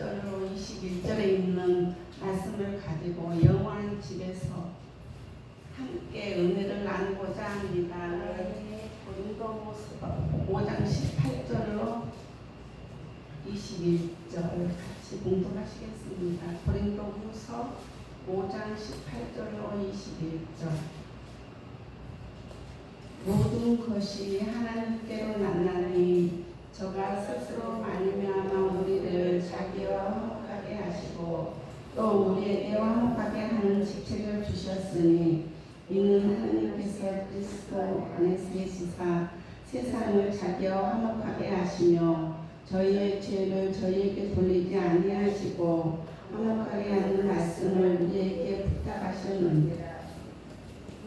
18절로 21절에 있는 말씀을 가지고 영원한 집에서 함께 은혜를 나누고자 합니다. 고린도후서 5장 18절로 21절 같이 공독하시겠습니다. 고린도 후서 5장 18절로 21절 모든 것이 하나님께로 났나니 저가 스스로 말미암아 우리를 자기와 화목하게 하시고 또 우리에게 화목하게 하는 직책을 주셨으니 이는 하나님께서 그리스도 안에서 계시사 세상을 자기와 화목하게 하시며 저희의 죄를 저희에게 돌리지 아니하시고 화목하게 하는 말씀을 우리에게 부탁하셨느니라.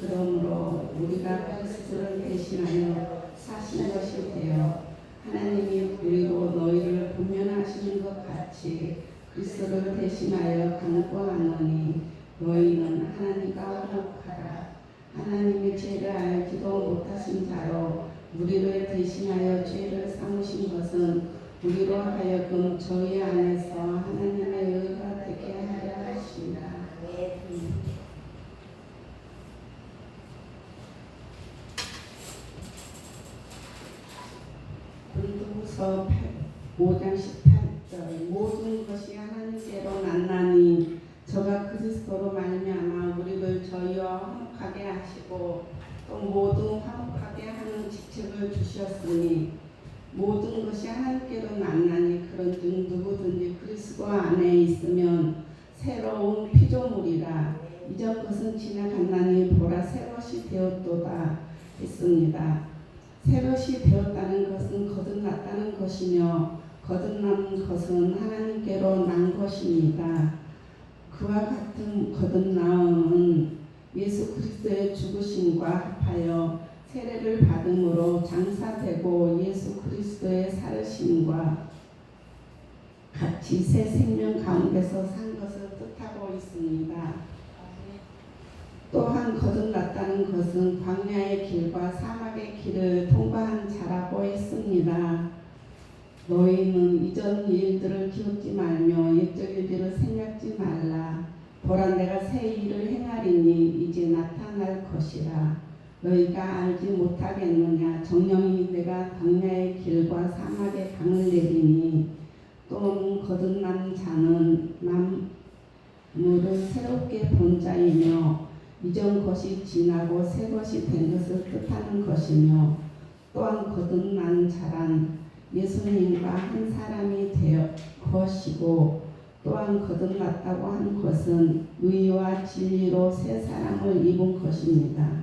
그러므로 우리가 그리스도를 대신하여 사신 것이 되어 하나님이 우리로 너희를 분면하시는 것 같이 그리스도를 대신하여 강구하노니 너희는 하나님과 화목하라. 하나님의 죄를 알지도 못하신 자로 우리를 대신하여 죄를 삼으신 것은 우리로 하여금 저희 안에서 하나님의 의가 되게 하려 하시니라 고린도후서 5장 18절 모든 것이 하나님께로 났나니 저가 그리스도로 말미암아 우리를 저희와 화목하게 하시고 또 모든 화목하게 하는 직책을 주셨으니 모든 것이 하나님께로 났나니 그런즉 누구든지 그리스도 안에 있으면 새로운 피조물이라 이전 것은 지나갔나니 보라 새 것이 되었도다 했습니다. 새것이 되었다는 것은 거듭났다는 것이며 거듭난 것은 하나님께로 난 것입니다. 그와 같은 거듭나음은 예수 그리스도의 죽으심과 합하여 세례를 받음으로 장사되고 예수 그리스도의 살으심과 같이 새 생명 가운데서 산 것을 뜻하고 있습니다. 또한 거듭났다는 것은 광야의 길과 사막의 길을 통과한 자라고 했습니다. 너희는 이전 일들을 기억지 말며 옛적 일들을 생각지 말라. 보라 내가 새 일을 행하리니 이제 나타날 것이라. 너희가 알지 못하겠느냐 정령이 내가 광야의 길과 사막의 강을 내리니 또는 거듭난 자는 남물을 새롭게 본 자이며 이전 것이 지나고 새 것이 된 것을 뜻하는 것이며 또한 거듭난 자란 예수님과 한 사람이 되어 것이고 또한 거듭났다고 한 것은 의와 진리로 새 사람을 입은 것입니다.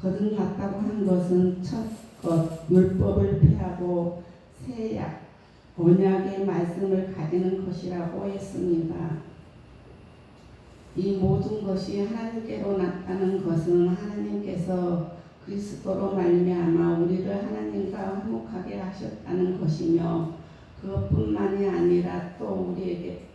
거듭났다고 한 것은 첫 것 율법을 피하고 새 약 언약의 말씀을 가지는 것이라고 했습니다. 이 모든 것이 하나님께로 났다는 것은 하나님께서 그리스도로 말미암아 우리를 하나님과 화목하게 하셨다는 것이며 그것뿐만이 아니라 또 우리에게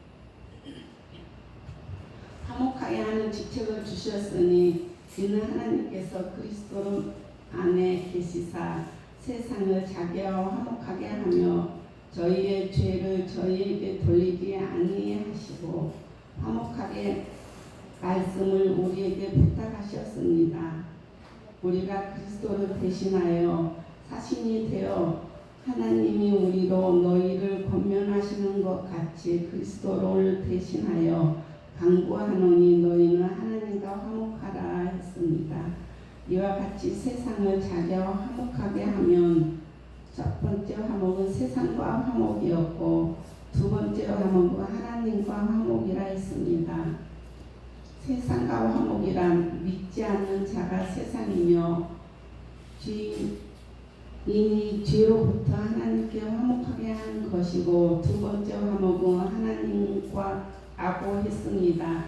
화목하게 하는 직책을 주셨으니 이는 하나님께서 그리스도 안에 계시사 세상을 자기와 화목하게 하며 저희의 죄를 저희에게 돌리지 아니하시고 화목하게 말씀을 우리에게 부탁하셨습니다. 우리가 그리스도를 대신하여 사신이 되어 하나님이 우리로 너희를 권면하시는 것 같이 그리스도를 대신하여 강구하노니 너희는 하나님과 화목하라 했습니다. 이와 같이 세상을 자기와 화목하게 하면 첫 번째 화목은 세상과 화목이었고 두 번째 화목은 하나님과 화목이라 했습니다. 세상과 화목이란 믿지 않는 자가 세상이며 죄인이 죄로부터 하나님께 화목하게 하는 것이고 두 번째 화목은 하나님과 아고 했습니다.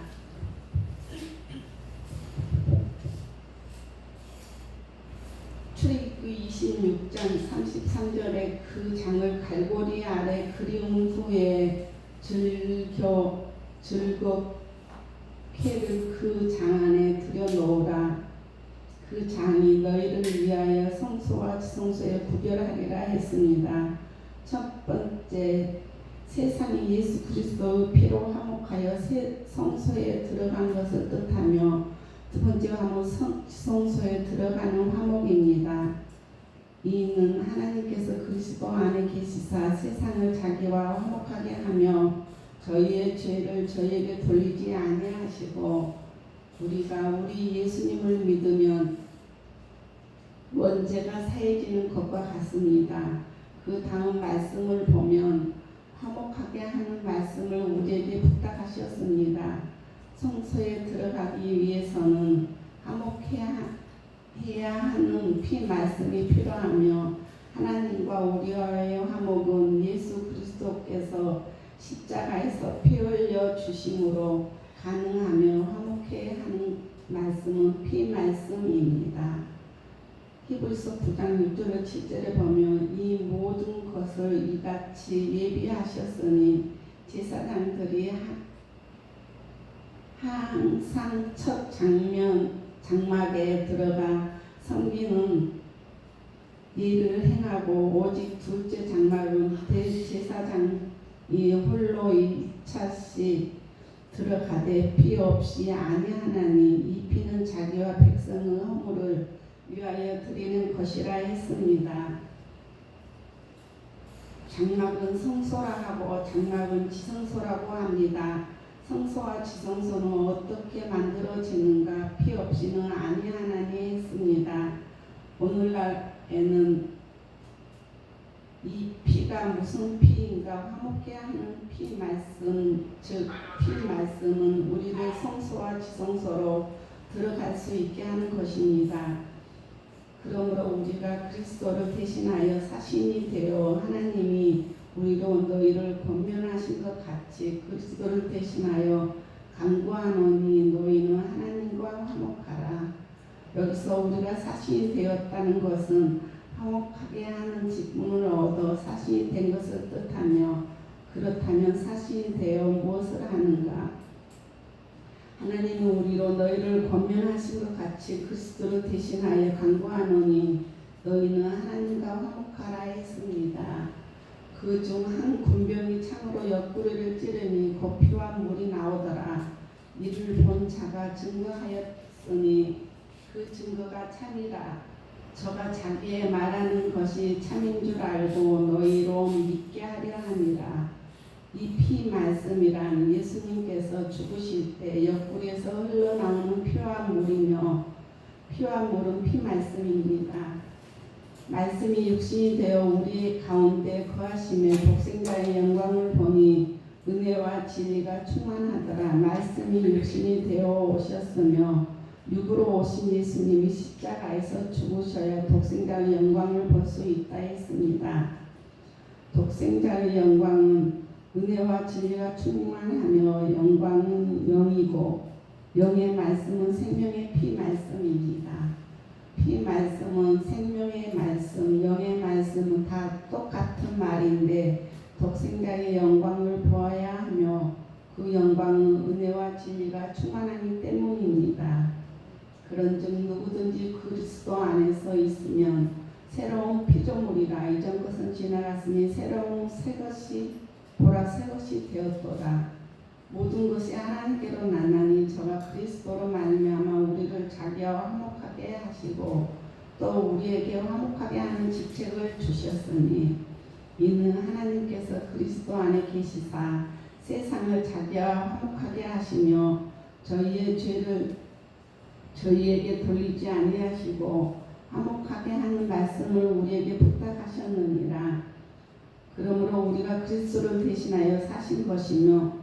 출애굽기 26장 33절에 그 장을 갈고리 아래 그리운 후에 즐겨 즐겁 캐를 그 장 안에 들여 놓으라. 그 장이 너희를 위하여 성소와 지성소에 구별하리라 했습니다. 첫 번째 세상 세상이 예수 그리스도의 피로 화목하여 새 성소에 들어간 것을 뜻하며 두 번째 화목 성, 성소에 들어가는 화목입니다. 이는 하나님께서 그리스도 안에 계시사 세상을 자기와 화목하게 하며 저희의 죄를 저희에게 돌리지 아니하시고 우리가 우리 예수님을 믿으면 원죄가 사해지는 것과 같습니다. 그 다음 말씀을 보면 화목하게 하는 말씀을 우리에게 부탁하셨습니다. 성소에 들어가기 위해서는 화목해야 해야 하는 피 말씀이 필요하며 하나님과 우리와의 화목은 예수 그리스도께서 십자가에서 피 흘려 주심으로 가능하며 화목해야 하는 말씀은 피 말씀입니다. 히브리서 9장 6절을 7절에 보면 이 모든 것을 이같이 예비하셨으니 제사장들이 항상 첫 장면 장막에 들어가 섬기는 일을 행하고 오직 둘째 장막은 대제사장 이 홀로 2차씩 들어가되 피 없이 아니하나니 이 피는 자기와 백성의 허물을 위하여 드리는 것이라 했습니다. 장막은 성소라 하고 장막은 지성소라고 합니다. 성소와 지성소는 어떻게 만들어지는가 피 없이는 아니하나니 했습니다. 오늘날에는 이 피가 무슨 피인가 화목해 하는 피 말씀 즉 피 말씀은 우리를 성소와 지성소로 들어갈 수 있게 하는 것입니다. 그러므로 우리가 그리스도를 대신하여 사신이 되어 하나님이 우리로 너희를 권면하신 것 같이 그리스도를 대신하여 강구하노니 너희는 하나님과 화목하라. 여기서 우리가 사신이 되었다는 것은 화목하게 하는 직분을 얻어 사신이 된 것을 뜻하며 그렇다면 사신이 되어 무엇을 하는가? 하나님이 우리로 너희를 권면하신 것 같이 그리스도를 대신하여 강구하노니 너희는 하나님과 화목하라 했습니다. 그 중 한 군병이 창으로 옆구리를 찌르니 고피와 물이 나오더라. 이를 본 자가 증거하였으니 그 증거가 참이라. 저가 자기의 말하는 것이 참인 줄 알고 너희로 믿게 하려 함이라. 이피 말씀이란 예수님께서 죽으실 때 옆구리에서 흘러나오는 피와 물이며 피와 물은 피 말씀입니다. 말씀이 육신이 되어 우리 가운데 거하심에 독생자의 영광을 보니 은혜와 진리가 충만하더라. 말씀이 육신이 되어 오셨으며 육으로 오신 예수님이 십자가에서 죽으셔야 독생자의 영광을 볼 수 있다 했습니다. 독생자의 영광은 은혜와 진리가 충만하며 영광은 영이고 영의 말씀은 생명의 피 말씀입니다. 피 말씀은 생명의 말씀, 영의 말씀은 다 똑같은 말인데 독생자의 영광을 보아야 하며 그 영광은 은혜와 진리가 충만하기 때문입니다. 그런즉 누구든지 그리스도 안에서 있으면 새로운 피조물이라 이전 것은 지나갔으니 새로운 새 것이 보라 새 것이 되었도다. 모든 것이 하나님께로 나나니 저가 그리스도로 말미암아 우리를 자기와 화목하게 하시고 또 우리에게 화목하게 하는 직책을 주셨으니 이는 하나님께서 그리스도 안에 계시사 세상을 자기와 화목하게 하시며 저희의 죄를 저희에게 돌리지 아니하시고 화목하게 하는 말씀을 우리에게 부탁하셨느니라. 그러므로 우리가 그리스도를 대신하여 사신 것이며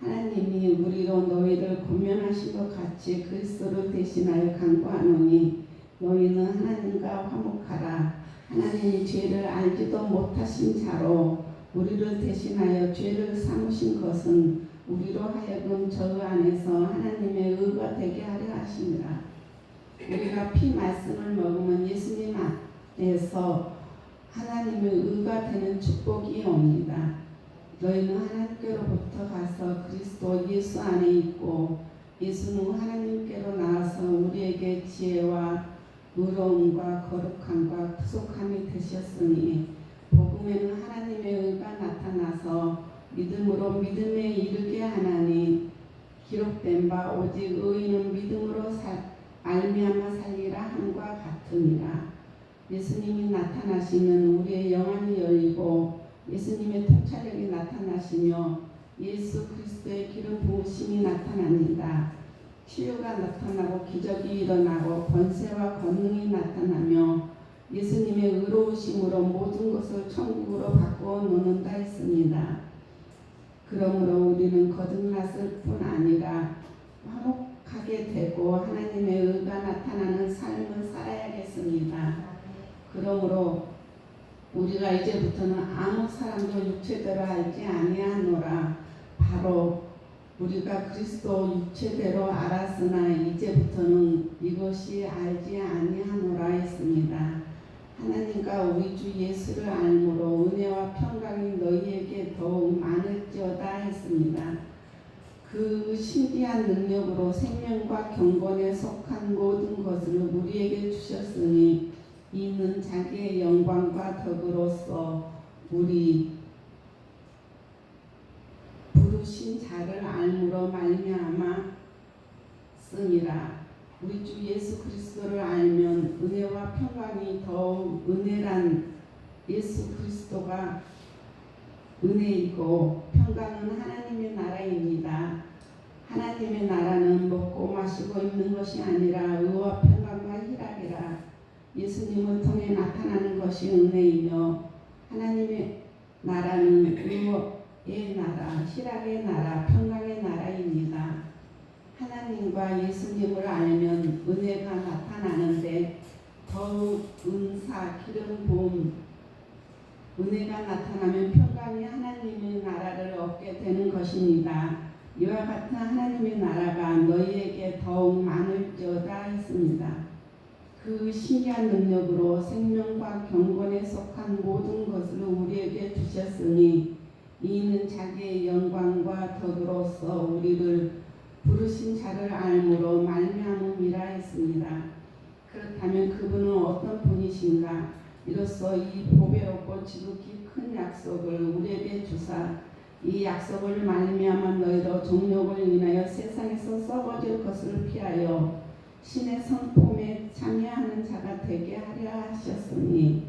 하나님이 우리로 너희를 권면하신 것 같이 그리스도를 대신하여 간구하노니 너희는 하나님과 화목하라. 하나님이 죄를 알지도 못하신 자로 우리를 대신하여 죄를 삼으신 것은 우리로 하여금 저 안에서 하나님의 의가 되게 하려 하심이라. 우리가 피 말씀을 먹으면 예수님 안에서 하나님의 의가 되는 축복이 옵니다. 너희는 하나님께로부터 가서 그리스도 예수 안에 있고 예수는 하나님께로 나와서 우리에게 지혜와 의로움과 거룩함과 구속함이 되셨으니 복음에는 하나님의 의가 나타나서 믿음으로 믿음에 이르게 하나니 기록된 바 오직 의인은 믿음으로 살 알미암아 살리라 함과 같으니라 예수님이 나타나시면 우리의 영안이 열리고 예수님의 통찰력이 나타나시며 예수 그리스도의 기름 부으심이 나타납니다. 치유가 나타나고 기적이 일어나고 권세와 권능이 나타나며 예수님의 의로우심으로 모든 것을 천국으로 바꾸어 놓는다 했습니다. 그러므로 우리는 거듭났을 뿐 아니라 화목하게 되고 하나님의 의가 나타나는 삶을 살아야겠습니다. 그러므로 우리가 이제부터는 아무 사람도 육체대로 알지 아니하노라 바로 우리가 그리스도 육체대로 알았으나 이제부터는 이것이 알지 아니하노라 했습니다. 하나님과 우리 주 예수를 알므로 은혜와 평강이 너희에게 더욱 많을지어다 했습니다. 그 신비한 능력으로 생명과 경건에 속한 모든 것을 우리에게 주셨으니 이는 자기의 영광과 덕으로서 우리 부르신 자를 알므로 말미암아 쓰니라 우리 주 예수 그리스도를 알면 은혜와 평강이 더욱 은혜란 예수 그리스도가 은혜이고 평강은 하나님의 나라입니다. 하나님의 나라는 먹고 마시고 있는 것이 아니라 의와 평강과 희락이라 예수님을 통해 나타나는 것이 은혜이며 하나님의 나라는 의의 나라, 희락의 나라, 평강의 나라입니다. 하나님과 예수님을 알면 은혜가 나타나는데 더욱 은사, 기름 부음, 은혜가 나타나면 평강이 하나님의 나라를 얻게 되는 것입니다. 이와 같은 하나님의 나라가 너희에게 더욱 많을지어다 했습니다. 그 신기한 능력으로 생명과 경건에 속한 모든 것을 우리에게 주셨으니 이는 자기의 영광과 덕으로서 우리를 부르신 자를 알므로 말미암음이라 했습니다. 그렇다면 그분은 어떤 분이신가? 이로써 이 보배롭고 지극히 큰 약속을 우리에게 주사 이 약속을 말미암아 너희로 정욕을 인하여 세상에서 썩어질 것을 피하여 신의 성품에 참여하는 자가 되게 하려 하셨으니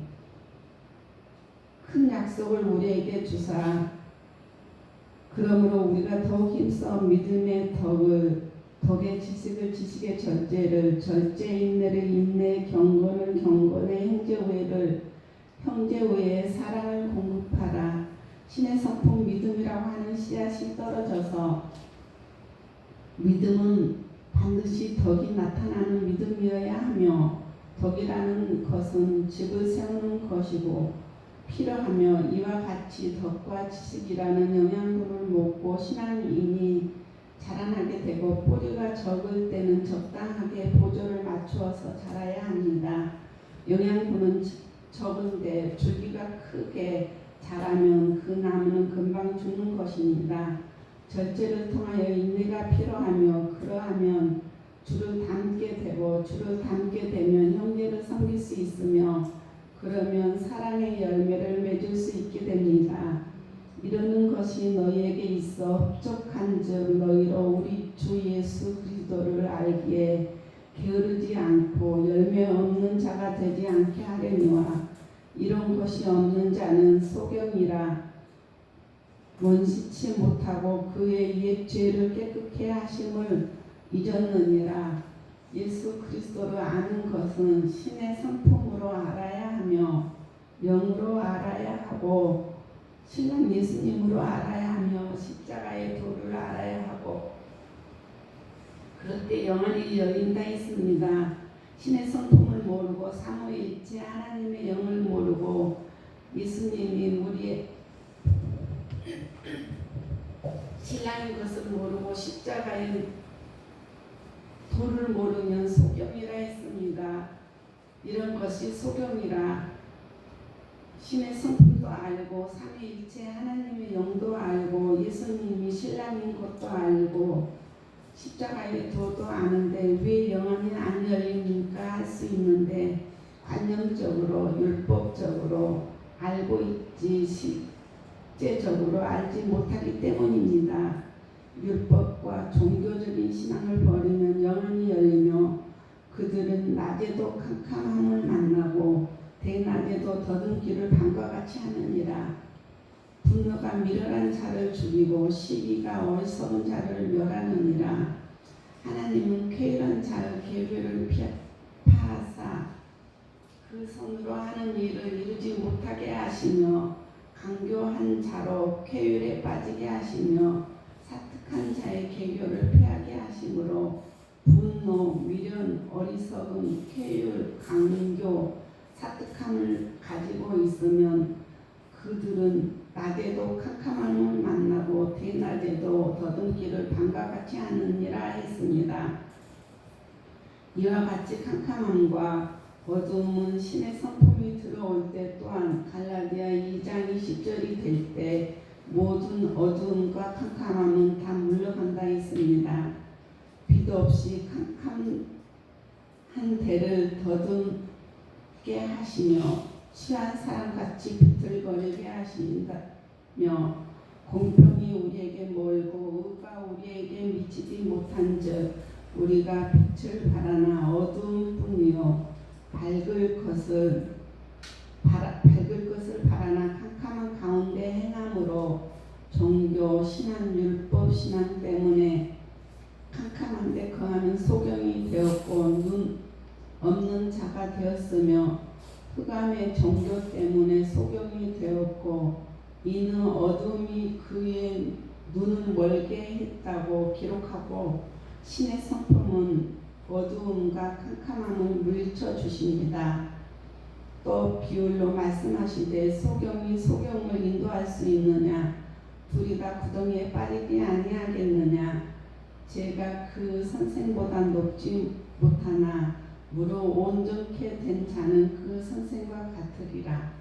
큰 약속을 우리에게 주사 그러므로 우리가 더욱 힘써 믿음의 덕을 덕의 지식을 지식의 절제를 절제 인내를 인내 경건을 경건의 형제우애를 형제우애의 사랑을 공급하라. 신의 성품 믿음이라고 하는 씨앗이 떨어져서 믿음은 반드시 덕이 나타나는 믿음이어야 하며 덕이라는 것은 집을 세우는 것이고 필요하며 이와 같이 덕과 지식이라는 영양분을 먹고 신앙인이 자라나게 되고 뿌리가 적을 때는 적당하게 보조를 맞추어서 자라야 합니다. 영양분은 적은데 줄기가 크게 자라면 그 나무는 금방 죽는 것입니다. 절제를 통하여 인내가 필요하며 그러하면 주를 닮게 되고 주를 닮게 되면 형제를 섬길 수 있으며 그러면 사랑의 열매를 맺을 수 있게 됩니다. 이러는 것이 너희에게 있어 흡족한즉 너희로 우리 주 예수 그리스도를 알기에 게으르지 않고 열매 없는 자가 되지 않게 하려니와 이런 것이 없는 자는 소경이라 원시치 못하고 그의 옛 죄를 깨끗게 하심을 잊었느니라. 예수 그리스도를 아는 것은 신의 성품으로 알아야 하며 영으로 알아야 하고 신랑 예수님으로 알아야 하며 십자가의 도를 알아야 하고 그럴 때 영안이 열린다 했습니다. 신의 성품을 모르고 사모일체 하나님의 영을 모르고 예수님이 우리의 신랑인 것을 모르고 십자가의 도를 모르면 소경이라 했습니다. 이런 것이 소경이라 신의 성품도 알고 삼위일체 하나님의 영도 알고 예수님이 신랑인 것도 알고 십자가의 도도 아는데 왜 영혼이 안 열리니까 할 수 있는데 관념적으로 율법적으로 알고 있지 국제적으로 알지 못하기 때문입니다. 율법과 종교적인 신앙을 버리면 영안이 열리며 그들은 낮에도 캄캄함을 만나고 대낮에도 더듬기를 밤과 같이 하느니라. 분노가 미련한 자를 죽이고 시기가 어리석은 자를 멸하느니라. 하나님은 쾌일한 자의 계획을 피- 파하사 그 손으로 하는 일을 이루지 못하게 하시며 강교한 자로 쾌율에 빠지게 하시며 사특한 자의 계교를 피하게 하심으로 분노, 미련, 어리석음, 쾌율, 강교, 사특함을 가지고 있으면 그들은 낮에도 캄캄함을 만나고 대낮에도 더듬기를 밤과 같이 하느니라 했습니다. 이와 같이 캄캄함과 어두움은 신의 성품이 들어올 때 또한 갈라디아 2장 20절이 될 때 모든 어두움과 캄캄함은 다 물러간다 했습니다. 비도 없이 캄캄한 대를 더듬 게 하시며 취한 사람같이 비틀거리게 하신다며 공평이 우리에게 멀고 의가 우리에게 미치지 못한 즉 우리가 빛을 바라나 어두움뿐이요. 밝을 것을 바라, 밝을 것을 바라나 캄캄한 가운데 행함으로 종교 신앙 율법 신앙 때문에 캄캄한데 거하는 소경이 자가 되었으며 흑암의 종교 때문에 소경이 되었고 이는 어둠이 그의 눈을 멀게 했다고 기록하고 신의 성품은 어두움과 캄캄함을 물리쳐 주십니다. 또 비율로 말씀하시되 소경이 소경을 인도할 수 있느냐 둘이 다 구덩이에 빠지지 아니하겠느냐 제가 그 선생보다 높지 못하나 무릇 온전케 된 자는 그 선생과 같으리라.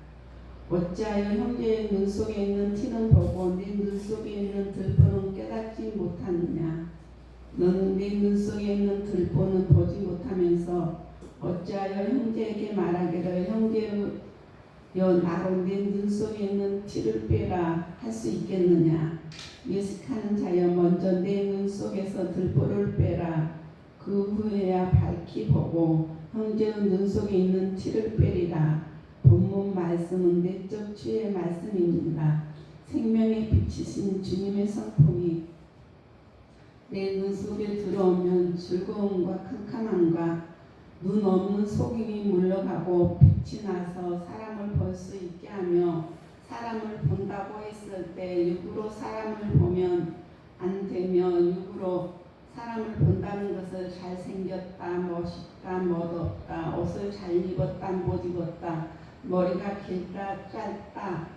어찌하여 형제의 눈 속에 있는 티는 보고 네 눈 속에 있는 들보는 깨닫지 못하느냐? 너는 네눈 속에 있는 들보는 보지 못하면서 어찌하여 형제에게 말하기를 형제여 나로 네눈 속에 있는 티를 빼라 할 수 있겠느냐? 예식하는 자여 먼저 내눈 속에서 들보를 빼라 그 후에야 밝히 보고 형제의 눈 속에 있는 티를 빼리라. 본문 말씀은 내적 주의 말씀입니다 생명의 빛이신 주님의 성품이 내 눈 속에 들어오면 즐거움과 캄캄함과 눈 없는 속임이 물러가고 빛이 나서 사람을 볼 수 있게 하며 사람을 본다고 했을 때 육으로 사람을 보면 안 되며 육으로 사람을 본다는 것을 잘생겼다, 멋있다, 멋없다, 옷을 잘 입었다, 못 입었다, 머리가 길다, 짧다,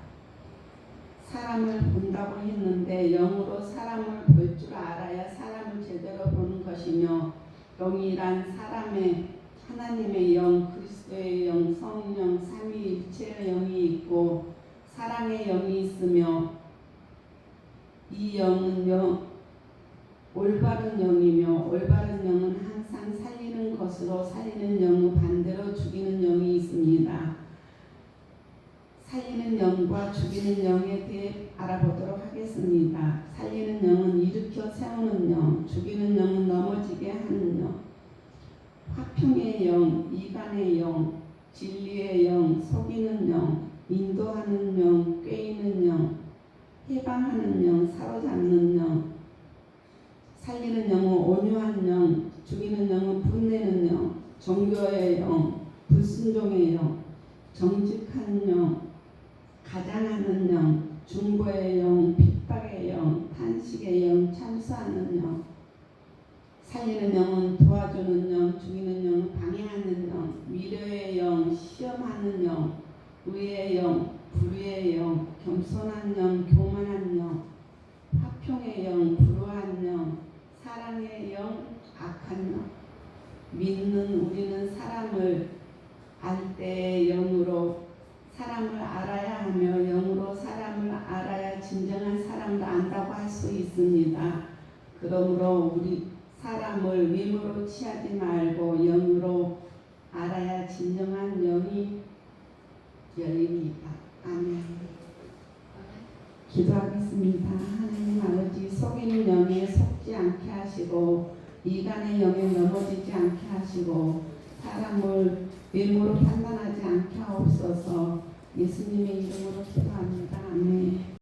사람을 본다고 했는데 영으로 사람을 볼 줄 알아야 사람을 제대로 보는 것이며 영이란 사람의 하나님의 영, 그리스도의 영, 성령, 삼위일체의 영이 있고 사랑의 영이 있으며 이 영은 영, 올바른 영이며 올바른 영은 항상 살리는 것으로 살리는 영은 반대로 죽이는 영이 있습니다. 살리는 영과 죽이는 영에 대해 알아보도록 하겠습니다. 살리는 영은 일으켜 세우는 영, 죽이는 영은 넘어지게 하는 영. 화평의 영, 이간의 영, 진리의 영, 속이는 영, 인도하는 영, 꿰이는 영, 해방하는 영, 사로잡는 영, 살리는 영은 온유한 영, 죽이는 영은 분내는 영, 종교의 영, 불순종의 영, 정직한 영, 가장하는 영, 중보의 영, 탄식의 영, 참수하는 영, 살리는 영은 도와주는 영, 죽이는 영은 방해하는 영, 위로의 영, 시험하는 영, 의의 영, 불의의 영, 겸손한 영, 교만한 영, 화평의 영, 불우한 영, 사랑의 영, 악한 영. 믿는 우리는 사람을 알 때의 영으로 사람을 알아야 하며 영으로 사람을 알아야 진정한 사람을 안다고 할 수 있습니다. 그러므로 우리 사람을 외모로 취하지 말고 영으로 알아야 진정한 영이 열립니다. 아멘. 기도하겠습니다. 하나님 아버지 속이는 영에 속지 않게 하시고 이간의 영에 넘어지지 않게 하시고 사람을 외모로 판단하지 않게 하옵소서 예수님의 이름으로 기도합니다.